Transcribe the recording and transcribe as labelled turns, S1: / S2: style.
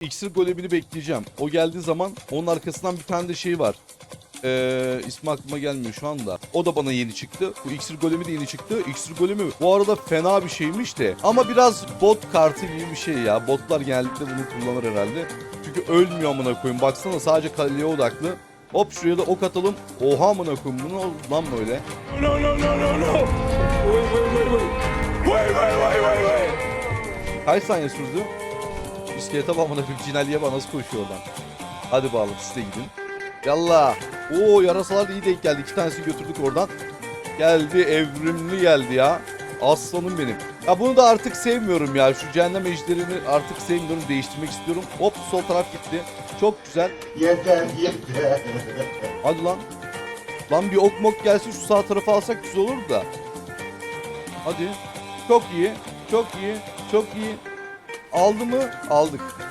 S1: İksir golemini bekleyeceğim. O geldiği zaman onun arkasından bir tane de şey var. Ee, ismi aklıma gelmiyor şu anda. O da bana yeni çıktı. Bu iksir golemi de yeni çıktı. İksir golemi bu arada fena bir şeymiş de. Ama biraz bot kartı gibi bir şey ya. Botlar genellikle bunu kullanır herhalde. Çünkü ölmüyor amına koyayım. Baksana sadece kaleye odaklı. Hop şuraya da ok atalım. Oha amına koyayım. Bu ne oldu lan böyle?
S2: No, no, no, no, no. Wait, wait, wait, wait. Wait, wait, wait, wait, wait.
S1: Kaç saniye sürdü? İskelete bak amına koyayım. Cinaliye bak nasıl koşuyor oradan. Hadi bakalım siz de gidin. Yallah. Oo yarasalar da iyi denk geldi. İki tanesini götürdük oradan. Geldi evrimli geldi ya. Aslanım benim. Ya bunu da artık sevmiyorum ya. Şu cehennem ejderini artık sevmiyorum. Değiştirmek istiyorum. Hop sol taraf gitti. Çok güzel.
S3: Yeter yeter.
S1: Hadi lan. Lan bir ok mok gelsin şu sağ tarafa alsak güzel olur da. Hadi. Çok iyi. Çok iyi. Çok iyi. Aldı mı? Aldık.